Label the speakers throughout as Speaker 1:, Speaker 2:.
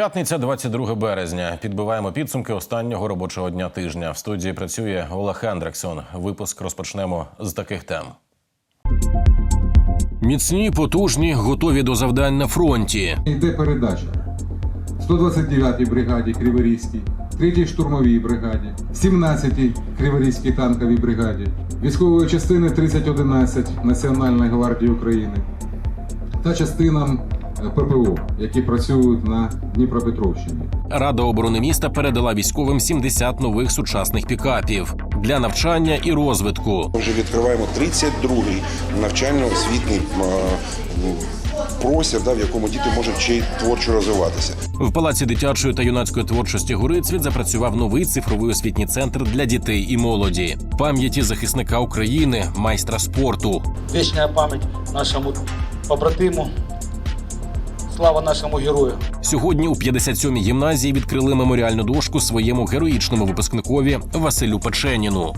Speaker 1: П'ятниця, 22 березня. Підбиваємо підсумки останнього робочого дня тижня. В студії працює Олег Хендриксон. Випуск розпочнемо з таких тем. Міцні, потужні, готові до завдань на фронті.
Speaker 2: Йде передача 129-й бригаді Криворізькій, 3-й штурмовій бригаді, 17-й Криворізькій танковій бригаді, військової частини 3011 Національної гвардії України та частинам ППО, які працюють на Дніпропетровщині.
Speaker 1: Рада оборони міста передала військовим 70 нових сучасних пікапів для навчання і розвитку.
Speaker 3: Ми вже відкриваємо 32-й навчально-освітній е, простір, да, в якому діти можуть ще й творчо розвиватися.
Speaker 1: В палаці дитячої та юнацької творчості Горицвіт запрацював новий цифровий освітній центр для дітей і молоді. Пам'яті захисника України, майстра спорту.
Speaker 4: Вічна пам'ять нашому побратиму. Слава нашому герою.
Speaker 1: Сьогодні у 57-й гімназії відкрили меморіальну дошку своєму героїчному випускникові Василю Печеніну.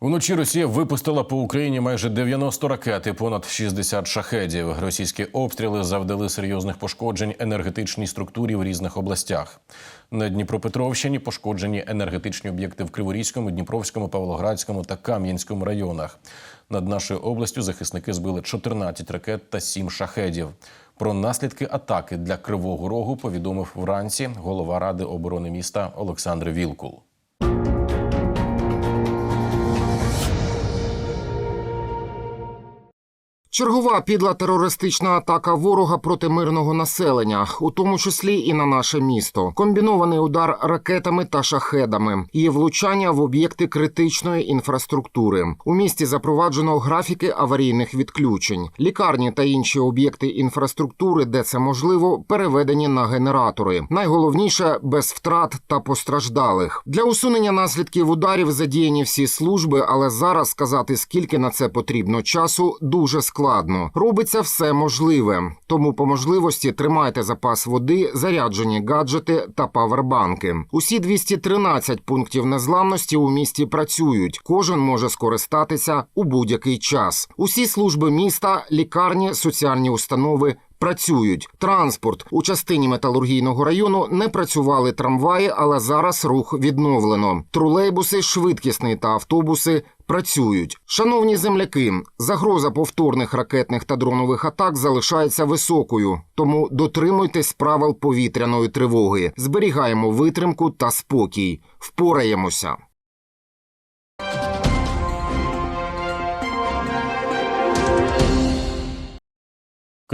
Speaker 1: Уночі Росія випустила по Україні майже 90 ракет і понад 60 шахедів. Російські обстріли завдали серйозних пошкоджень енергетичній структурі в різних областях. На Дніпропетровщині пошкоджені енергетичні об'єкти в Криворізькому, Дніпровському, Павлоградському та Кам'янському районах. Над нашою областю захисники збили 14 ракет та 7 шахедів. Про наслідки атаки для Кривого Рогу повідомив вранці голова ради оборони міста Олександр Вілкул.
Speaker 5: Чергова підла терористична атака ворога проти мирного населення, у тому числі і на наше місто. Комбінований удар ракетами та шахедами. Є влучання в об'єкти критичної інфраструктури. У місті запроваджено графіки аварійних відключень. Лікарні та інші об'єкти інфраструктури, де це можливо, переведені на генератори. Найголовніше без втрат та постраждалих. Для усунення наслідків ударів задіяні всі служби, але зараз сказати скільки на це потрібно часу дуже складно. Робиться все можливе. Тому по можливості тримайте запас води, заряджені гаджети та павербанки. Усі 213 пунктів незламності у місті працюють. Кожен може скористатися у будь-який час. Усі служби міста, лікарні, соціальні установи. Працюють транспорт у частині металургійного району не працювали трамваї, але зараз рух відновлено. Тролейбуси, швидкісний та автобуси працюють. Шановні земляки, загроза повторних ракетних та дронових атак залишається високою, тому дотримуйтесь правил повітряної тривоги. Зберігаємо витримку та спокій. Впораємося.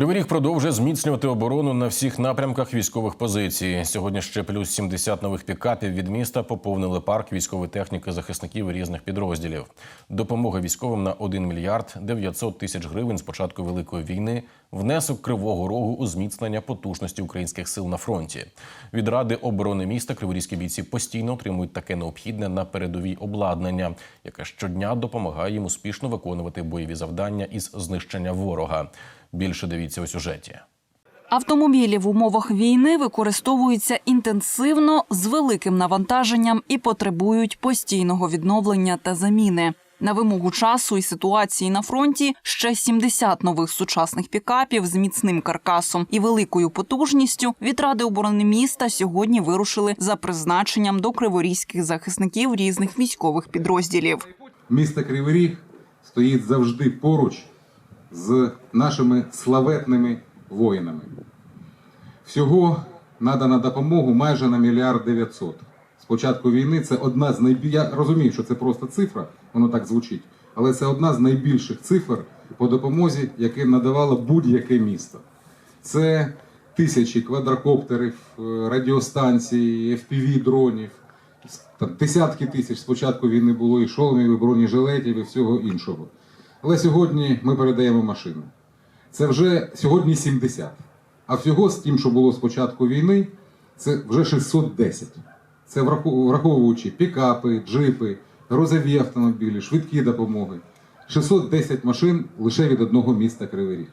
Speaker 1: Кривий Ріг продовжує зміцнювати оборону на всіх напрямках військових позицій. Сьогодні ще плюс 70 нових пікапів від міста поповнили парк військової техніки захисників різних підрозділів. Допомога військовим на 1 мільярд 900 тисяч гривень з початку великої війни. Внесок кривого рогу у зміцнення потужності українських сил на фронті. Від ради оборони міста криворізькі бійці постійно отримують таке необхідне на передовій обладнання, яке щодня допомагає їм успішно виконувати бойові завдання із знищення ворога. Більше дивіться у сюжеті.
Speaker 6: Автомобілі в умовах війни використовуються інтенсивно з великим навантаженням і потребують постійного відновлення та заміни. На вимогу часу і ситуації на фронті ще 70 нових сучасних пікапів з міцним каркасом і великою потужністю від ради оборони міста сьогодні вирушили за призначенням до криворізьких захисників різних військових підрозділів.
Speaker 2: Місто Кривий Ріг стоїть завжди поруч з нашими славетними воїнами. Всього надана допомогу майже на мільярд дев'ятсот. З початку війни це одна з найбільших. Я розумію, що це просто цифра, воно так звучить, але це одна з найбільших цифр по допомозі, яке надавало будь-яке місто. Це тисячі квадрокоптерів, е, радіостанцій, FPV дронів, десятки тисяч з початку війни було і шоломів, і бронежилетів, і всього іншого. Але сьогодні ми передаємо машину. Це вже сьогодні 70. А всього з тим, що було з початку війни, це вже 610. Це враховуючи пікапи, джипи, грузові автомобілі, швидкі допомоги. 610 машин лише від одного міста Кривий.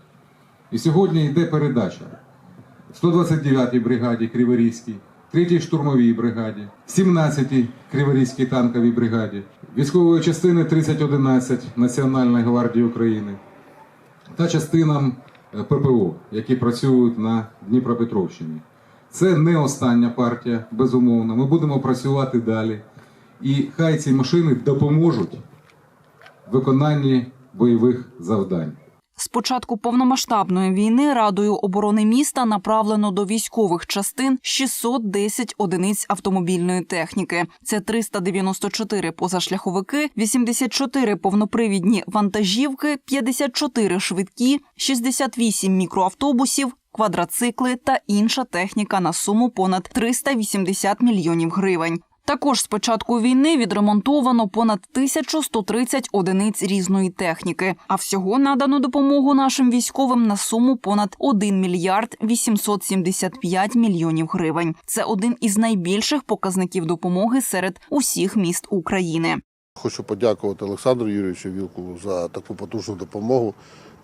Speaker 2: І сьогодні йде передача 129-й бригаді Криворізькій, 3-й штурмовій бригаді, 17-й Криворізькій танковій бригаді, військової частини 3011 Національної гвардії України та частинам е, ППО, які працюють на Дніпропетровщині. Це не остання партія, безумовно. Ми будемо працювати далі. І хай ці машини допоможуть в виконанні бойових завдань.
Speaker 6: З початку повномасштабної війни Радою оборони міста направлено до військових частин 610 одиниць автомобільної техніки. Це 394 позашляховики, 84 повнопривідні вантажівки, 54 швидкі, 68 мікроавтобусів. Квадроцикли та інша техніка на суму понад 380 мільйонів гривень. Також з початку війни відремонтовано понад 1130 одиниць різної техніки, а всього надано допомогу нашим військовим на суму понад 1 мільярд 875 мільйонів гривень. Це один із найбільших показників допомоги серед усіх міст України.
Speaker 7: Хочу подякувати Олександру Юрійовичу Вілкову за таку потужну допомогу.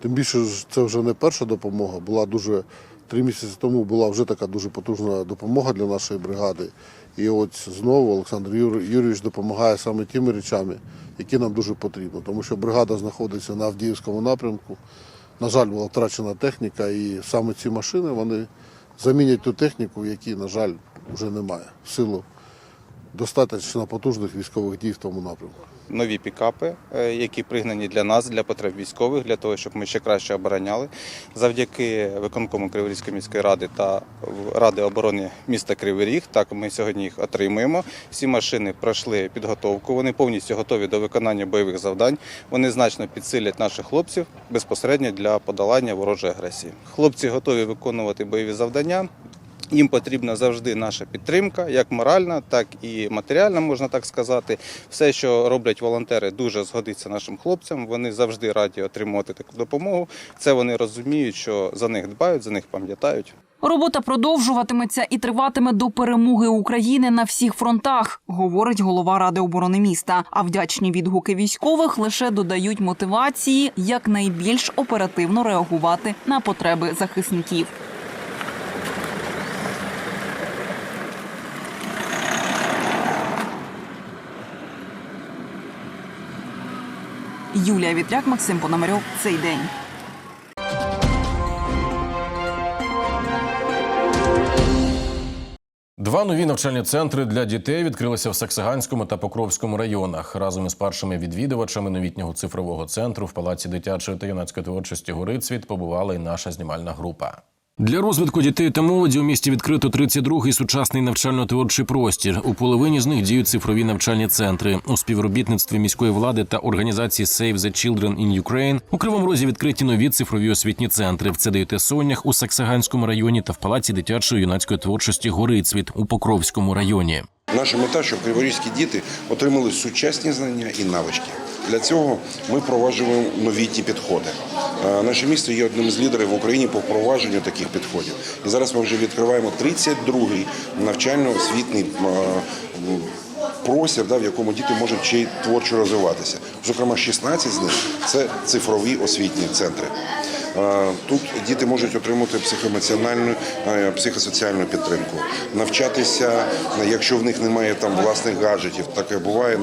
Speaker 7: Тим більше це вже не перша допомога. Була дуже три місяці тому була вже така дуже потужна допомога для нашої бригади. І от знову Олександр Юрійович допомагає саме тими речами, які нам дуже потрібні. Тому що бригада знаходиться на Авдіївському напрямку. На жаль, була втрачена техніка, і саме ці машини вони замінять ту техніку, якій, на жаль, вже немає. В силу достатньо потужних військових дій в тому напрямку.
Speaker 8: нові пікапи, е, які пригнані для нас, для потреб військових, для того, щоб ми ще краще обороняли. Завдяки виконкому Криворізької міської ради та Ради оборони міста Кривий Ріг. Так ми сьогодні їх отримуємо. Всі машини пройшли підготовку. Вони повністю готові до виконання бойових завдань. Вони значно підсилять наших хлопців безпосередньо для подолання ворожої агресії. Хлопці готові виконувати бойові завдання. Їм потрібна завжди наша підтримка, як моральна, так і матеріальна, можна так сказати. Все, що роблять волонтери, дуже згодиться нашим хлопцям. Вони завжди раді отримувати таку допомогу. Це вони розуміють, що за них дбають, за них пам'ятають.
Speaker 6: Робота продовжуватиметься і триватиме до перемоги України на всіх фронтах, говорить голова ради оборони міста. А вдячні відгуки військових лише додають мотивації якнайбільш оперативно реагувати на потреби захисників. Юлія Вітряк, Максим Пономарьов. Цей день.
Speaker 1: Два нові навчальні центри для дітей відкрилися в Саксаганському та Покровському районах. Разом із першими відвідувачами новітнього цифрового центру в Палаці дитячої та юнацької творчості Горицвіт побувала і наша знімальна група. Для розвитку дітей та молоді у місті відкрито 32-й сучасний навчально-творчий простір. У половині з них діють цифрові навчальні центри у співробітництві міської влади та організації Save the Children in Ukraine. У Кривому Розі відкриті нові цифрові освітні центри в ЦДЮТ Сонях у Саксаганському районі та в Палаці дитячої юнацької творчості Горицвіт у Покровському районі.
Speaker 3: Наша мета, щоб криворізькі діти отримали сучасні знання і навички. Для цього ми впроваджуємо новітні підходи. Е, Наше місто є одним з лідерів в Україні по впровадженню таких підходів. І зараз ми вже відкриваємо 32-й навчально-освітний е, простір, в якому діти можуть ще й творчо розвиватися. Зокрема, 16 з них це цифрові освітні центри. Тут діти можуть отримати психоемоціональну, психосоціальну підтримку, навчатися, якщо в них немає там власних гаджетів. Таке буває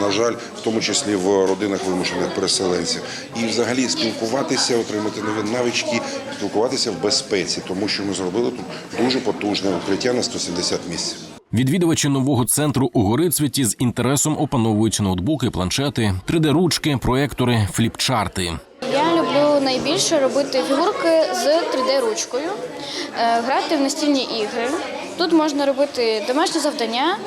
Speaker 3: на жаль, в тому числі в родинах вимушених переселенців. І взагалі спілкуватися, отримати нові навички, спілкуватися в безпеці, тому що ми зробили тут дуже потужне укриття на 170 місць.
Speaker 1: Відвідувачі нового центру у Горицвіті з інтересом опановують ноутбуки, планшети, 3D-ручки, проектори, фліпчарти.
Speaker 9: Найбільше робити фігурки з 3D-ручкою, е, грати в настільні ігри. Тут можна робити домашні завдання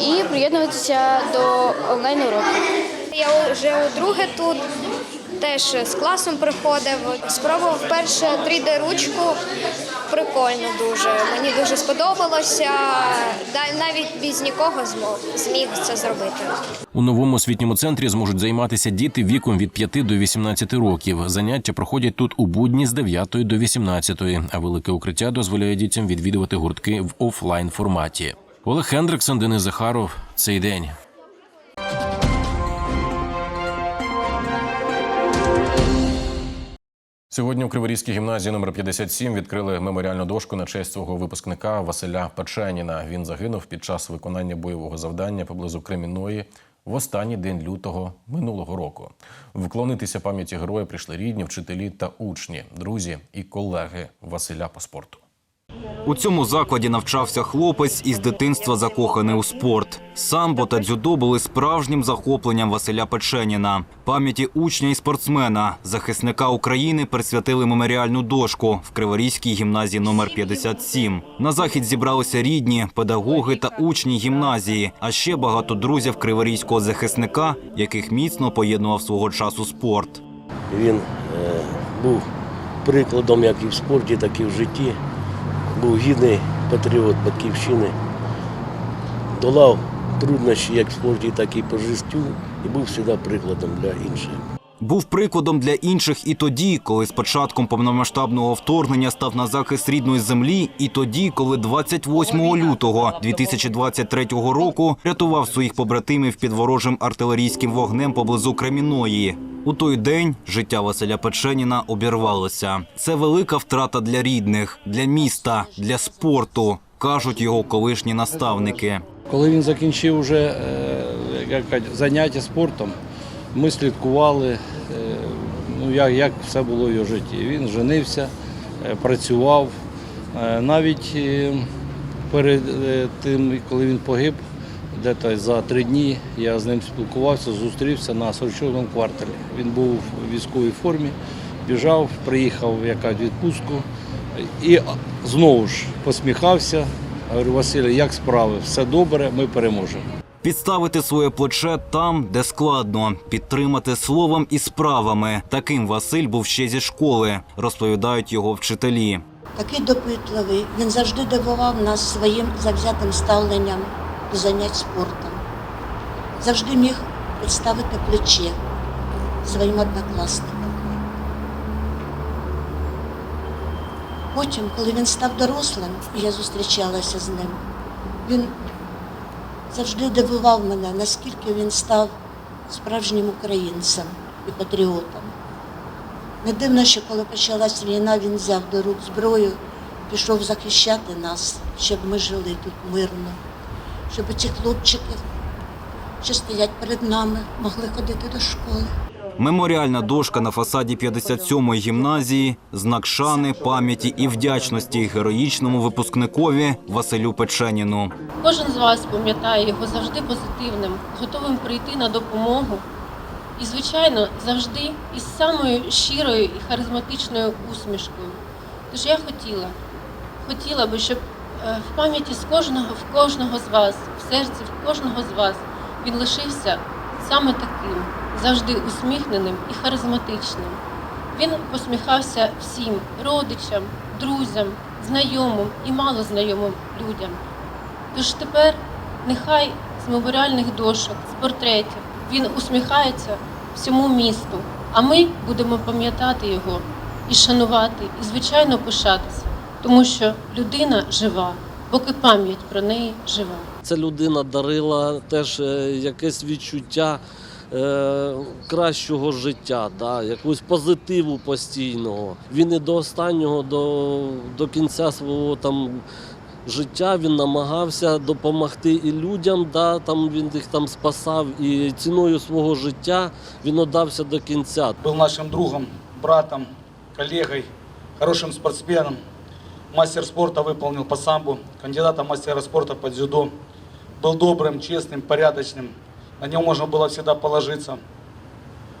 Speaker 9: і приєднуватися до онлайн-уроків.
Speaker 10: Я вже удруге тут теж з класом приходив. Спробував вперше 3D-ручку. Прикольно дуже. Мені дуже сподобалося. Навіть без нікого зміг це зробити.
Speaker 1: У новому освітньому центрі зможуть займатися діти віком від 5 до 18 років. Заняття проходять тут у будні з 9 до 18, а велике укриття дозволяє дітям відвідувати гуртки в офлайн форматі. Олег Хендриксон, Денис Захаров. Цей день. Сьогодні у Криворізькій гімназії номер 57 відкрили меморіальну дошку на честь свого випускника Василя Печеніна. Він загинув під час виконання бойового завдання поблизу Кремінної в останній день лютого минулого року. Вклонитися пам'яті героя прийшли рідні, вчителі та учні, друзі і колеги Василя по спорту.
Speaker 11: У цьому закладі навчався хлопець із дитинства закоханий у спорт. Самбо та дзюдо були справжнім захопленням Василя Печеніна. Пам'яті учня і спортсмена, захисника України, присвятили меморіальну дошку в Криворізькій гімназії номер 57. На захід зібралися рідні, педагоги та учні гімназії, а ще багато друзів криворізького захисника, яких міцно поєднував свого часу спорт.
Speaker 12: Він е, був прикладом як і в спорті, так і в житті. Був гідний патріот батьківщини, долав труднощі як спорті, так і по життю, і був завжди прикладом для інших.
Speaker 11: Був прикладом для інших і тоді, коли з початком повномасштабного вторгнення став на захист рідної землі, і тоді, коли 28 лютого 2023 року рятував своїх побратимів під ворожим артилерійським вогнем поблизу Креміної. У той день життя Василя Печеніна обірвалося. Це велика втрата для рідних, для міста, для спорту, кажуть його колишні наставники.
Speaker 13: Коли він закінчив вже е, як кажуть, заняття спортом, ми слідкували, ну, як, як все було в його житті. Він женився, е, працював. Е, Навіть е, перед тим, коли він погиб, десь за три дні я з ним спілкувався, зустрівся на 44 кварталі. Він був у військовій формі, біжав, приїхав в якась відпустку і знову ж посміхався. Говорю, Василь, як справи? Все добре, ми переможемо.
Speaker 11: Підставити своє плече там, де складно, підтримати словом і справами. Таким Василь був ще зі школи, розповідають його вчителі.
Speaker 14: Такий допитливий. Він завжди дивував нас своїм завзятим ставленням до занять спортом. Завжди міг підставити плече своїм однокласникам. Потім, коли він став дорослим, я зустрічалася з ним, він завжди дивував мене, наскільки він став справжнім українцем і патріотом. Не дивно, що коли почалась війна, він взяв до рук зброю, пішов захищати нас, щоб ми жили тут мирно, щоб ці хлопчики, що стоять перед нами, могли ходити до школи.
Speaker 11: Меморіальна дошка на фасаді 57-ї гімназії знак шани, пам'яті і вдячності героїчному випускникові Василю Печеніну.
Speaker 15: Кожен з вас пам'ятає його завжди позитивним, готовим прийти на допомогу. І, звичайно, завжди із самою щирою і харизматичною усмішкою. Тож я хотіла, хотіла би, щоб е, в пам'яті з кожного, в кожного з вас, в серці в кожного з вас він лишився саме таким, завжди усміхненим і харизматичним. Він посміхався всім родичам, друзям, знайомим і малознайомим людям. Тож тепер нехай з меморіальних дошок, з портретів він усміхається всьому місту, а ми будемо пам'ятати його і шанувати, і звичайно пишатися, тому що людина жива, поки пам'ять про неї жива.
Speaker 12: Ця людина дарила теж е, якесь відчуття е, кращого життя, да, якогось позитиву постійного. Він і до останнього, до, до кінця свого там. Життя він намагався допомогти і людям, да, там він їх там спасав, і ціною свого життя він отдався до кінця.
Speaker 4: Был нашим другом, братом, коллегой, хорошим спортсменом. Мастер спорта выполнил по самбу, кандидатом в мастера спорта по дзюдо. Был добрым, честным, порядочным. На него можно было всегда положиться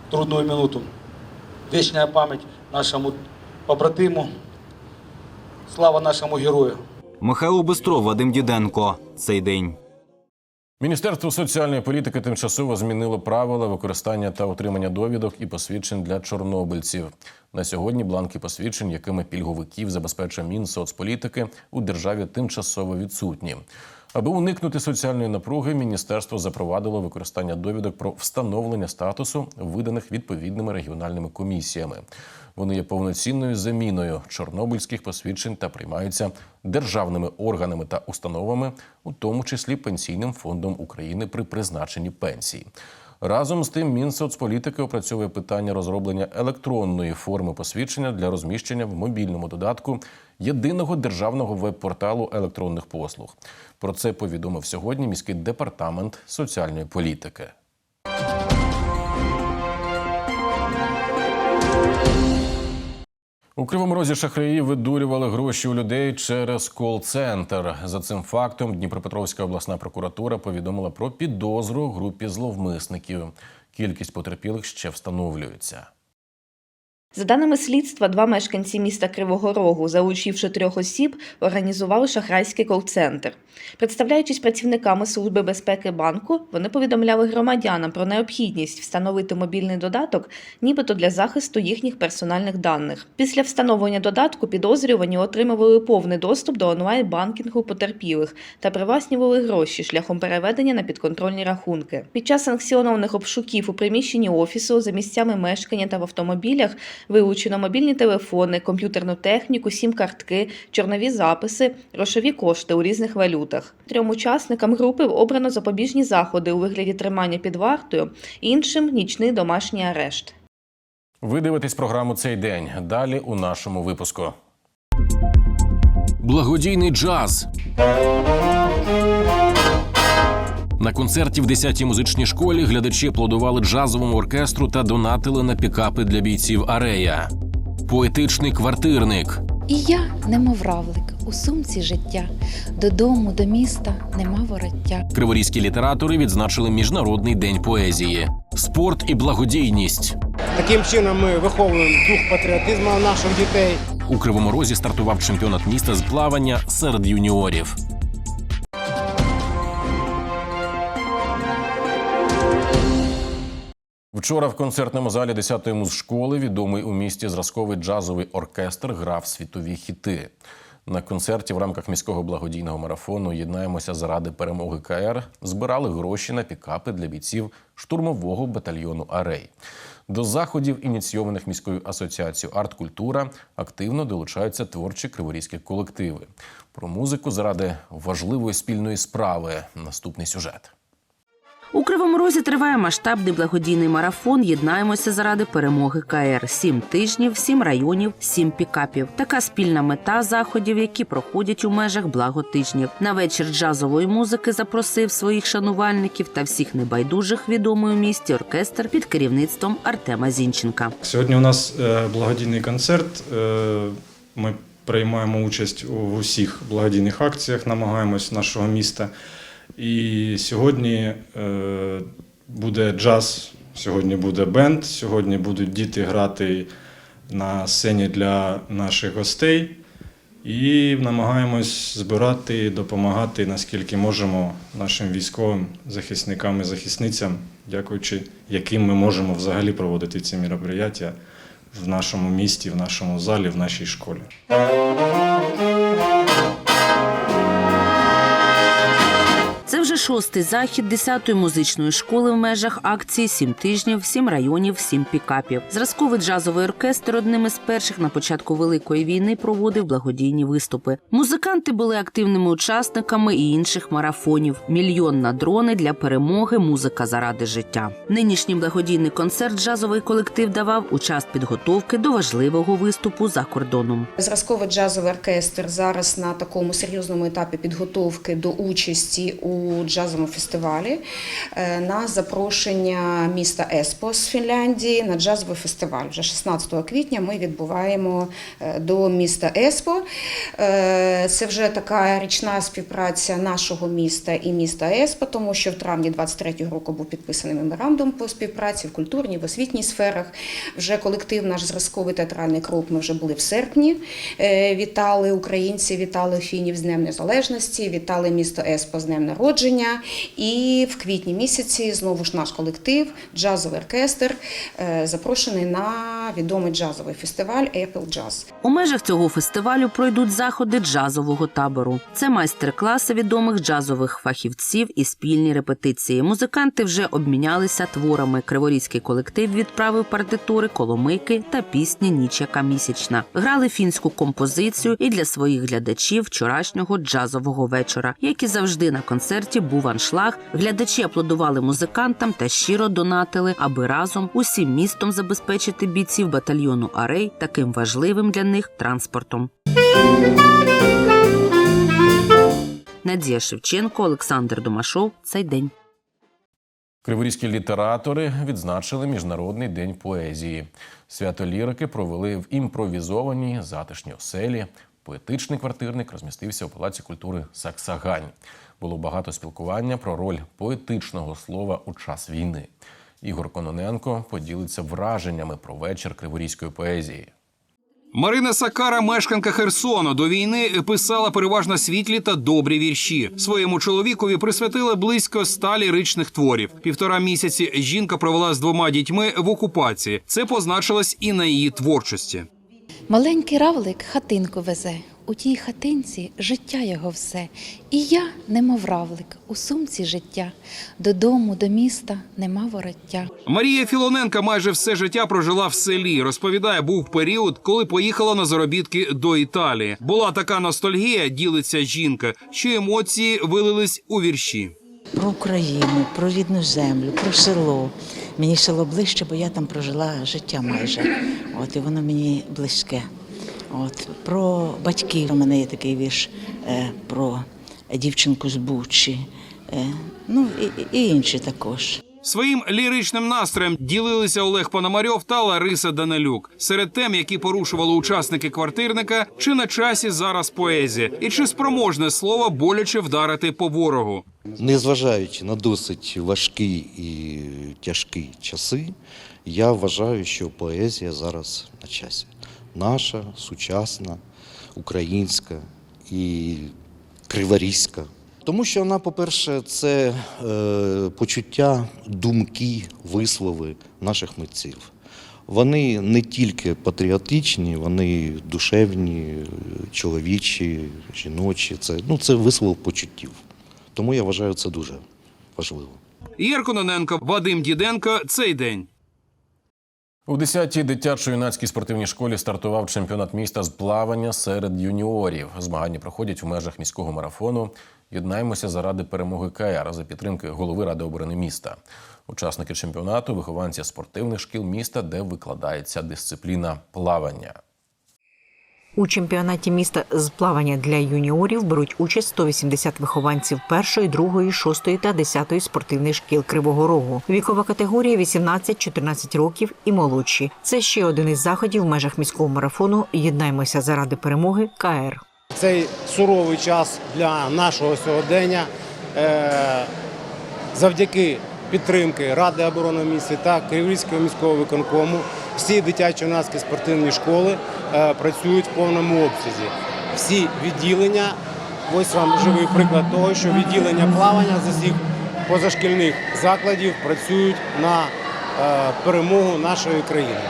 Speaker 4: в трудную минуту. Вечная память нашему побратиму. Слава нашему герою.
Speaker 11: Михайло Бистров, Вадим Діденко. Цей день.
Speaker 1: Міністерство соціальної політики тимчасово змінило правила використання та отримання довідок і посвідчень для чорнобильців. На сьогодні бланки посвідчень, якими пільговиків забезпечує Мінсоцполітики, у державі тимчасово відсутні. Аби уникнути соціальної напруги, міністерство запровадило використання довідок про встановлення статусу, виданих відповідними регіональними комісіями. Вони є повноцінною заміною чорнобильських посвідчень та приймаються державними органами та установами, у тому числі Пенсійним фондом України при призначенні пенсій. Разом з тим, Мінсоцполітики опрацьовує питання розроблення електронної форми посвідчення для розміщення в мобільному додатку єдиного державного веб-порталу електронних послуг. Про це повідомив сьогодні міський департамент соціальної політики. У Кривому Розі шахраї видурювали гроші у людей через кол-центр. За цим фактом Дніпропетровська обласна прокуратура повідомила про підозру групі зловмисників. Кількість потерпілих ще встановлюється.
Speaker 16: За даними слідства, два мешканці міста Кривого Рогу, залучивши трьох осіб, організували шахрайський кол-центр. Представляючись працівниками Служби безпеки банку, вони повідомляли громадянам про необхідність встановити мобільний додаток, нібито для захисту їхніх персональних даних. Після встановлення додатку підозрювані отримували повний доступ до онлайн-банкінгу потерпілих та привласнювали гроші шляхом переведення на підконтрольні рахунки. Під час санкціонованих обшуків у приміщенні офісу за місцями мешкання та в автомобілях Вилучено мобільні телефони, комп'ютерну техніку, сім-картки, чорнові записи, грошові кошти у різних валютах. Трьом учасникам групи обрано запобіжні заходи у вигляді тримання під вартою, іншим нічний домашній арешт.
Speaker 1: Ви дивитесь програму цей день. Далі у нашому випуску.
Speaker 17: Благодійний джаз. На концерті в 10-й музичній школі глядачі аплодували джазовому оркестру та донатили на пікапи для бійців Арея. Поетичний квартирник.
Speaker 18: І я, немов равлик, у сумці життя. Додому, до міста нема вороття.
Speaker 17: Криворізькі літератори відзначили Міжнародний день поезії. Спорт і благодійність.
Speaker 19: Таким чином ми виховуємо дух патріотизму наших дітей.
Speaker 17: У Кривому Розі стартував чемпіонат міста з плавання серед юніорів.
Speaker 1: Вчора в концертному залі 10-ї музшколи відомий у місті зразковий джазовий оркестр грав світові хіти. На концерті в рамках міського благодійного марафону Єднаємося заради перемоги КР збирали гроші на пікапи для бійців штурмового батальйону Арей. До заходів, ініційованих міською асоціацією Арт-Культура, активно долучаються творчі криворізькі колективи. Про музику заради важливої спільної справи. Наступний сюжет.
Speaker 20: У Кривому Розі триває масштабний благодійний марафон. Єднаємося заради перемоги КР. Сім тижнів, сім районів, сім пікапів. Така спільна мета заходів, які проходять у межах благотижнів. На вечір джазової музики запросив своїх шанувальників та всіх небайдужих відомий у місті оркестр під керівництвом Артема Зінченка.
Speaker 21: Сьогодні у нас е, благодійний концерт. Е, Ми приймаємо участь у усіх благодійних акціях, намагаємось нашого міста. І сьогодні е, буде джаз, сьогодні буде бенд, сьогодні будуть діти грати на сцені для наших гостей. І намагаємось збирати, допомагати наскільки можемо нашим військовим захисникам і захисницям, дякуючи яким ми можемо взагалі проводити ці мероприятия в нашому місті, в нашому залі, в нашій школі.
Speaker 20: Шостий захід 10-ї музичної школи в межах акції Сім тижнів, сім районів, сім пікапів. Зразковий джазовий оркестр одним із перших на початку великої війни проводив благодійні виступи. Музиканти були активними учасниками і інших марафонів. Мільйон на дрони для перемоги, музика заради життя. Нинішній благодійний концерт джазовий колектив давав у час підготовки до важливого виступу за кордоном.
Speaker 22: Зразковий джазовий оркестр зараз на такому серйозному етапі підготовки до участі у джазовому фестивалі е, на запрошення міста Еспо з Фінляндії на джазовий фестиваль. Вже 16 квітня ми відбуваємо е, до міста Еспо. Е, Це вже така річна співпраця нашого міста і міста Еспо, тому що в травні 23-го року був підписаний меморандум по співпраці в культурній, в освітній сферах. Вже колектив наш зразковий театральний круг. Ми вже були в серпні. Вітали українці, вітали фінів з Днем Незалежності, вітали місто Еспо з Днем народження. І в квітні місяці знову ж наш колектив, джазовий оркестр, е, запрошений на відомий джазовий фестиваль Apple Jazz.
Speaker 20: У межах цього фестивалю пройдуть заходи джазового табору. Це майстер-класи відомих джазових фахівців і спільні репетиції. Музиканти вже обмінялися творами. Криворізький колектив відправив партитури, коломийки та пісні Ніч яка місячна. Грали фінську композицію і для своїх глядачів вчорашнього джазового вечора, як і завжди на концерті був аншлаг. Глядачі аплодували музикантам та щиро донатили, аби разом усім містом забезпечити бійців батальйону Арей таким важливим для них транспортом. Надія Шевченко, Олександр Домашов. Цей день.
Speaker 1: Криворізькі літератори відзначили Міжнародний день поезії. Свято лірики провели в імпровізованій затишній оселі. Поетичний квартирник розмістився у Палаці культури Саксагань. Було багато спілкування про роль поетичного слова у час війни. Ігор Кононенко поділиться враженнями про вечір криворізької поезії.
Speaker 23: Марина Сакара, мешканка Херсону, до війни писала переважно світлі та добрі вірші. Своєму чоловікові присвятила близько ста ліричних творів. Півтора місяці жінка провела з двома дітьми в окупації. Це позначилось і на її творчості.
Speaker 18: Маленький равлик хатинку везе. У тій хатинці життя його все. І я, немов равлик, у сумці життя. Додому, до міста нема вороття.
Speaker 23: Марія Філоненка майже все життя прожила в селі. Розповідає, був період, коли поїхала на заробітки до Італії. Була така ностальгія, ділиться жінка, що емоції вилились у вірші.
Speaker 24: про Україну, про рідну землю, про село. Мені село ближче, бо я там прожила життя майже. От і воно мені близьке. От про батьків у мене є такий вірш е, про дівчинку з Бучі. Е, ну і, і інші також.
Speaker 23: Своїм ліричним настроєм ділилися Олег Пономарьов та Лариса Данилюк. Серед тем, які порушували учасники квартирника, чи на часі зараз поезія, і чи спроможне слово боляче вдарити по ворогу.
Speaker 25: Незважаючи на досить важкі і тяжкі часи, я вважаю, що поезія зараз на часі. Наша, сучасна, українська і криворізька. Тому що вона, по-перше, це е, почуття, думки, вислови наших митців. Вони не тільки патріотичні, вони душевні, чоловічі, жіночі. Це, ну, це вислов почуттів. Тому я вважаю це дуже важливо.
Speaker 23: Ігор Кононенко, Вадим Діденко. Цей день.
Speaker 1: У 10-й дитячо-юнацькій спортивній школі стартував чемпіонат міста з плавання серед юніорів. Змагання проходять у межах міського марафону. Єднаємося заради перемоги КР за підтримки голови ради оборони міста. Учасники чемпіонату вихованці спортивних шкіл міста, де викладається дисципліна плавання.
Speaker 26: У чемпіонаті міста з плавання для юніорів беруть участь 180 вихованців першої, другої, шостої та десятої спортивних шкіл Кривого Рогу. Вікова категорія 18-14 років і молодші. Це ще один із заходів в межах міського марафону. Єднаймося заради перемоги. КР.
Speaker 19: Цей суровий час для нашого сьогодення е, завдяки підтримки Ради оборони міста та Криворізького міського виконкому всі дитячі юнацькі спортивні школи е, працюють в повному обсязі. Всі відділення, ось вам живий приклад того, що відділення плавання з усіх позашкільних закладів працюють на е, перемогу нашої країни.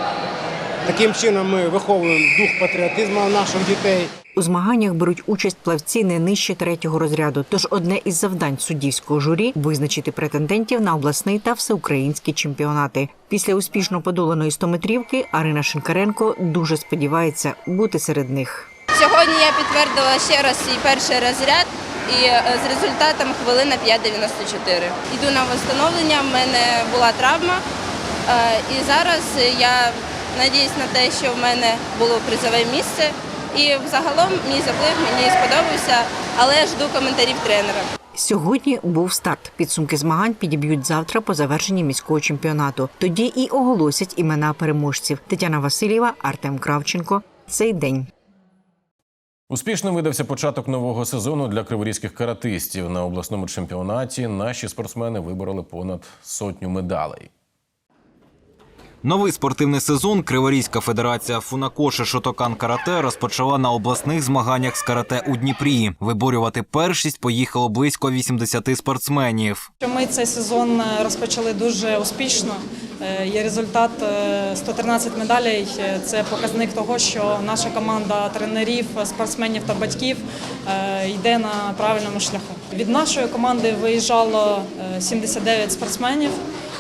Speaker 19: Таким чином ми виховуємо дух патріотизму наших дітей.
Speaker 26: У змаганнях беруть участь плавці не нижче третього розряду. Тож одне із завдань суддівського журі визначити претендентів на обласний та всеукраїнські чемпіонати. Після успішно подоланої 100-метрівки Арина Шинкаренко дуже сподівається бути серед них.
Speaker 27: Сьогодні я підтвердила ще раз свій перший розряд і е, з результатом хвилина 5.94. Йду на встановлення, в мене була травма. е, І зараз я надіюсь на те, що в мене було призове місце. І взагалом мій заплив мені сподобався, але жду коментарів тренера.
Speaker 26: Сьогодні був старт. Підсумки змагань підіб'ють завтра по завершенні міського чемпіонату. Тоді і оголосять імена переможців: Тетяна Васильєва, Артем Кравченко. Цей день.
Speaker 1: Успішним видався початок нового сезону для криворізьких каратистів. На обласному чемпіонаті наші спортсмени вибороли понад сотню медалей.
Speaker 11: Новий спортивний сезон Криворізька федерація Фунакоши Шотокан Карате розпочала на обласних змаганнях з карате у Дніпрі. Виборювати першість поїхало близько 80 спортсменів.
Speaker 28: Ми цей сезон е, розпочали дуже успішно. Е, Є результат е, 113 медалей. Е, Це показник того, що наша команда тренерів, спортсменів та батьків е, йде на правильному шляху. Від нашої команди виїжджало е, 79 спортсменів.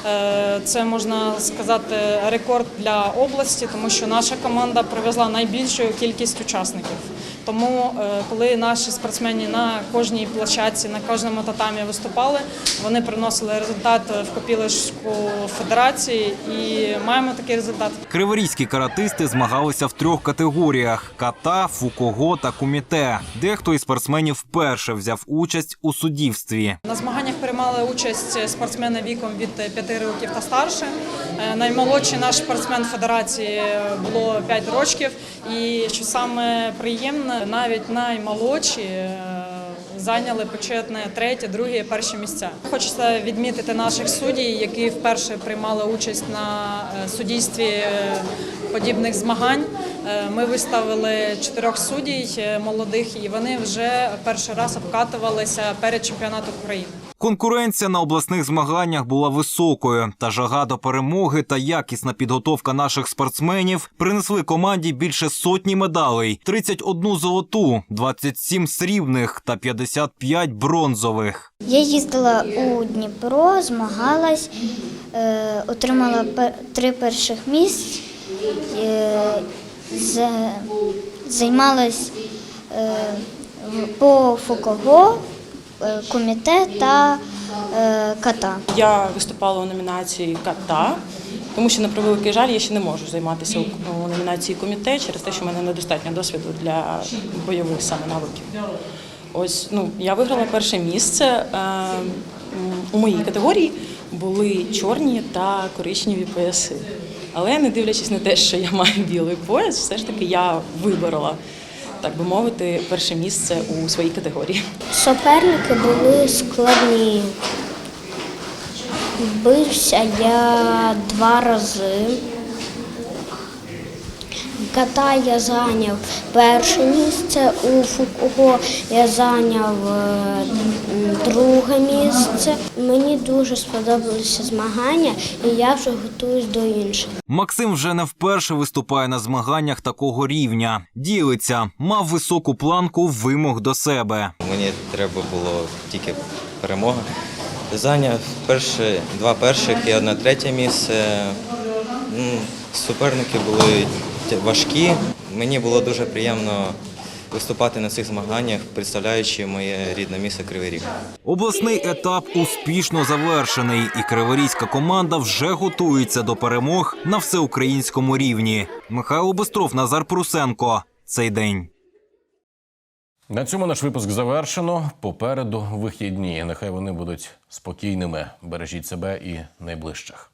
Speaker 28: Е, Це можна сказати рекорд для області, тому що наша команда привезла найбільшу кількість учасників. Тому, е, коли наші спортсмени на кожній площадці, на кожному татамі виступали, вони приносили результат в копілочку федерації і маємо такий результат.
Speaker 11: Криворізькі каратисти змагалися в трьох категоріях: ката, фукого та куміте. Дехто із спортсменів вперше взяв участь у суддівстві.
Speaker 28: На змаганнях приймали участь спортсмени віком від 5 років та старше. Е, Наймолодший наш спортсмен федерації було 5 років. І що саме приємне, навіть наймолодші е, зайняли почетне третє, друге, перші місця. Хочеться відмітити наших суддів, які вперше приймали участь на суддійстві суддівстві е, подібних змагань. Е, Ми виставили чотирьох суддів е, молодих, і вони вже перший раз обкатувалися перед чемпіонатом України.
Speaker 11: Конкуренція на обласних змаганнях була високою, та жага до перемоги та якісна підготовка наших спортсменів принесли команді більше сотні медалей: 31 золоту, 27 срібних та 55 бронзових.
Speaker 29: Я їздила у Дніпро, змагалась, е, отримала три перших місць, е, займалась е, по фокого, е, комітет та е, ката.
Speaker 30: Я виступала у номінації ката, тому що на превеликий жаль я ще не можу займатися у- номінації комітет через те, що в мене недостатньо досвіду для бойових саме навиків. Ось ну я виграла перше місце. Е, у моїй категорії були чорні та коричневі пояси. Але не дивлячись на те, що я маю білий пояс, все ж таки я виборола, так би мовити, перше місце у своїй категорії.
Speaker 29: Суперники були складні. Бився я два рази. Ката я зайняв перше місце, у фукого я зайняв е, друге місце. Мені дуже сподобалися змагання, і я вже готуюсь до інших.
Speaker 11: Максим вже не вперше виступає на змаганнях такого рівня. Ділиться, мав високу планку вимог до себе.
Speaker 31: Мені треба було тільки перемога. Зайняв перші, два перших і одне третє місце. Суперники були тя- важкі. Мені було дуже приємно виступати на цих змаганнях, представляючи моє рідне місто Кривий Ріг.
Speaker 11: Обласний етап успішно завершений, і криворізька команда вже готується до перемог на всеукраїнському рівні. Михайло Бистров, Назар Прусенко. Цей день.
Speaker 1: На цьому наш випуск завершено. Попереду вихідні. Нехай вони будуть спокійними. Бережіть себе і найближчих.